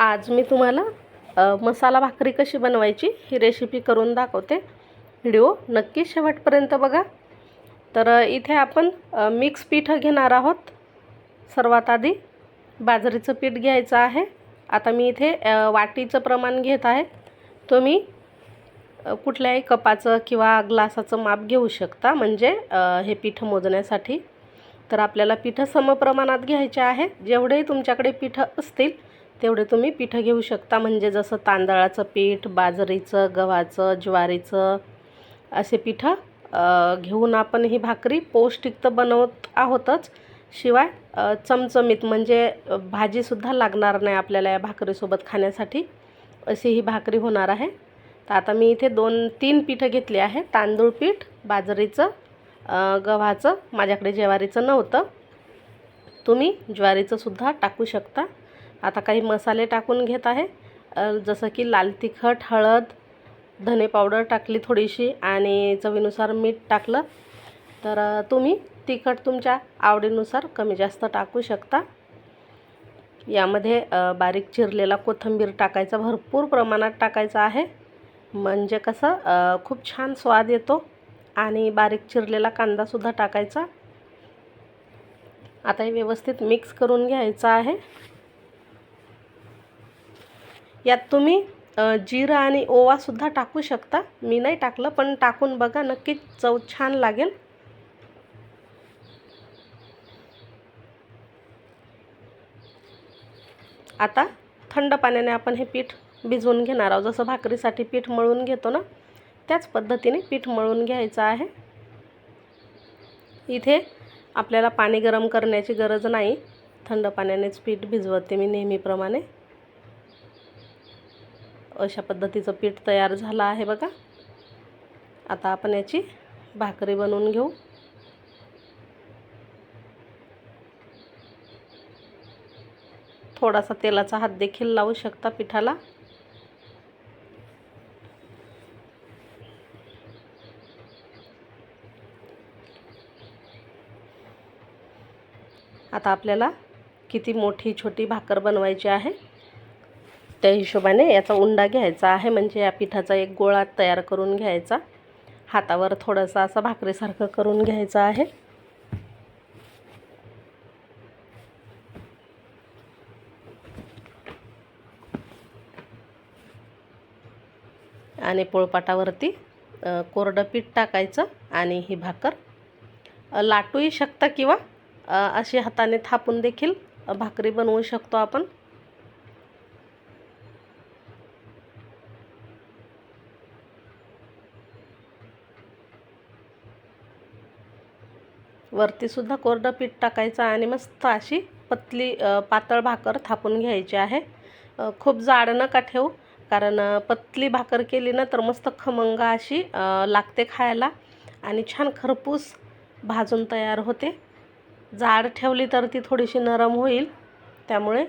आज मी तुम्हाला मसाला भाकरी कशी बनवायची ही रेसिपी करून दाखवते. व्हिडिओ नक्की शेवटपर्यंत बघा. तर इथे आपण मिक्स पीठ घेणार आहोत. सर्वात आधी बाजरीचं पीठ घ्यायचं आहे. आता मी इथे वाटीचं प्रमाण घेत आहे. तुम्ही कुठल्याही कपाचं किंवा ग्लासाचं माप घेऊ शकता म्हणजे हे पीठ मोजण्यासाठी. तर आपल्याला पीठ समप्रमाणात घ्यायचे आहे. जेवढे तुमच्याकडे पिठं असतील तेवढे तुम्ही पिठं घेऊ शकता. म्हणजे जसं तांदळाचं पीठ बाजरीचं गव्हाचं ज्वारीचं असे पिठं घेऊन आपण ही भाकरी पौष्टिक तर बनवत आहोतच. शिवाय चमचमीत म्हणजे भाजीसुद्धा लागणार नाही आपल्याला या भाकरीसोबत खाण्यासाठी. अशी ही भाकरी होणार आहे. तर आता मी इथे दोन तीन पिठं घेतली आहे. तांदूळ पीठ बाजरीचं गव्हाचं. माझ्याकडे ज्वारीचं नव्हतं. तुम्ही ज्वारीचंसुद्धा टाकू शकता. आता काही मसाले टाकून घेत आहे. जसं की लाल तिखट हळद धने पावडर टाकली थोडीशी आणि चवीनुसार मीठ टाकलं. तर तुम्ही तिखट तुमच्या आवडीनुसार कमी जास्त टाकू शकता. यामध्ये बारीक चिरलेला कोथिंबीर टाकायचा भरपूर प्रमाणात टाकायचा आहे. म्हणजे कसं खूप छान स्वाद येतो आणि बारीक चिरलेला कांदासुद्धा टाकायचा. आता हे व्यवस्थित मिक्स करून घ्यायचं आहे. यात तुम्ही जिरं आणि ओवासुद्धा टाकू शकता. मी नाही टाकलं पण टाकून बघा नक्कीच चव छान लागेल. आता थंड पाण्याने आपण हे पीठ भिजवून घेणार आहोत. जसं भाकरीसाठी पीठ मळून घेतो ना त्याच पद्धतीने पीठ मळून घ्यायचं आहे. इथे आपल्याला पाणी गरम करण्याची गरज नाही. थंड पाण्यानेच पीठ भिजवते मी नेहमीप्रमाणे. अशा पद्धतीचं पीठ तयार झालं आहे बघा. आता आपण याची भाकरी बनवून घेऊ. थोडासा तेलाचा हात देखील लावू शकता पिठाला. आता आपल्याला किती मोठी छोटी भाकर बनवायची आहे. त्या हिशोबाने याचा उंडा घ्यायचा आहे. म्हणजे या पिठाचा एक गोळा तयार करून घ्यायचा. हातावर थोडंसं असं भाकरीसारखं करून घ्यायचं आहे. आणि पोळपाटावरती कोरडं पीठ टाकायचं आणि ही भाकर. लाटूही शकता किंवा अशी हाताने थापून देखील भाकरी बनवू शकतो आपण. वरतीसुद्धा कोरडं पीठ टाकायचं आणि मस्त अशी पतली पातळ भाकर थापून घ्यायची आहे. खूप जाड नका ठेवू कारण पतली भाकर केली ना तर मस्त खमंग अशी लागते खायला आणि छान खरपूस भाजून तयार होते. जाड ठेवली तर ती थोडीशी नरम होईल त्यामुळे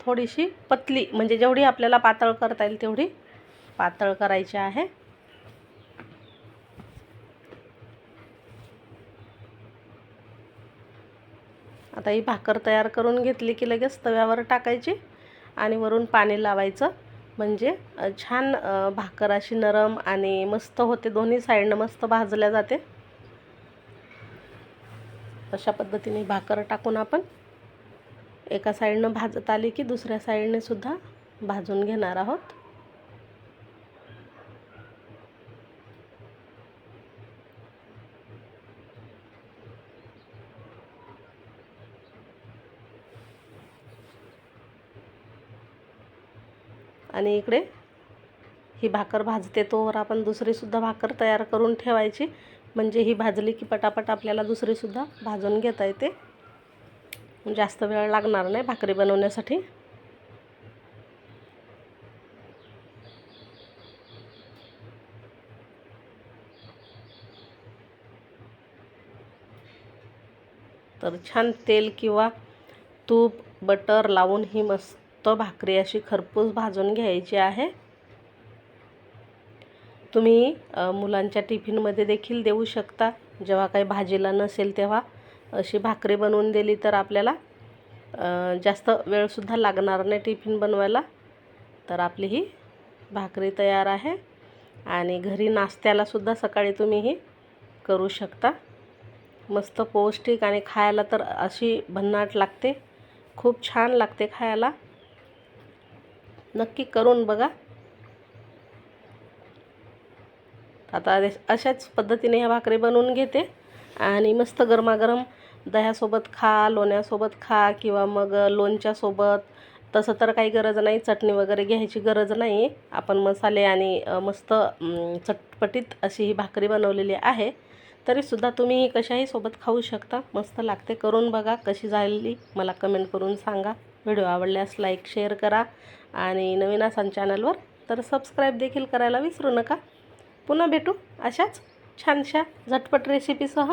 थोडीशी पतली म्हणजे जेवढी आपल्याला पातळ करता येईल तेवढी पातळ करायची आहे. आता ही भाकर तयार करून घेतली की लगेच तव्यावर टाकायची आणि वरून पाणी लावायचं. म्हणजे छान भाकर अशी नरम आणि मस्त होते. दोन्ही साईडनं मस्त भाजल्या जाते. अशा पद्धतीने भाकर टाकून आपण एका साईडनं भाजत आली की दुसऱ्या साईडने सुद्धा भाजून घेणार आहोत. आणि इकडे ही भाकर भाजते तोवर आपण दुसरीसुद्धा भाकर तयार करून ठेवायची. म्हणजे ही भाजली की पटापट आपल्याला दुसरीसुद्धा भाजून घेता येते. जास्त वेळ लागणार नाही भाकरी बनवण्यासाठी. तर छान तेल किंवा तूप बटर लावून ही मस्त भाकरी अशी खरपूस भाजून घ्यायची आहे. तुम्ही मुलांच्या टिफिनमध्ये देखील देऊ शकता. जेव्हा काही भाजीला नसेल तेव्हा अशी भाकरी बनवून दिली तर आपल्याला जास्त वेळसुद्धा लागणार नाही टिफिन बनवायला. तर आपली ही भाकरी तयार आहे. आणि घरी नाश्त्यालासुद्धा सकाळी तुम्ही ही करू शकता. मस्त पौष्टिक आणि खायला तर अशी भन्नाट लागते. खूप छान लागते खायला. नक्की करून बघा. आता अशाच पद्धतीने ह्या भाकरी बनवून घेते. आणि मस्त गरमागरम दह्यासोबत खा लोण्यासोबत खा किंवा मग लोणच्यासोबत. तसं तर काही गरज नाही चटणी वगैरे घ्यायची गरज नाही. आपण मसाले आणि मस्त चटपटीत अशी ही भाकरी बनवलेली आहे. तरीसुद्धा तुम्ही ही कशाही सोबत खाऊ शकता. मस्त लागते करून बघा. कशी झालेली मला कमेंट करून सांगा. व्हिडिओ आवडल्यास लाईक शेअर करा आणि नवीन असाल चॅनलवर तर सबस्क्राईब देखील करायला विसरू नका. पुन्हा भेटू अशाच छानशा झटपट रेसिपीसह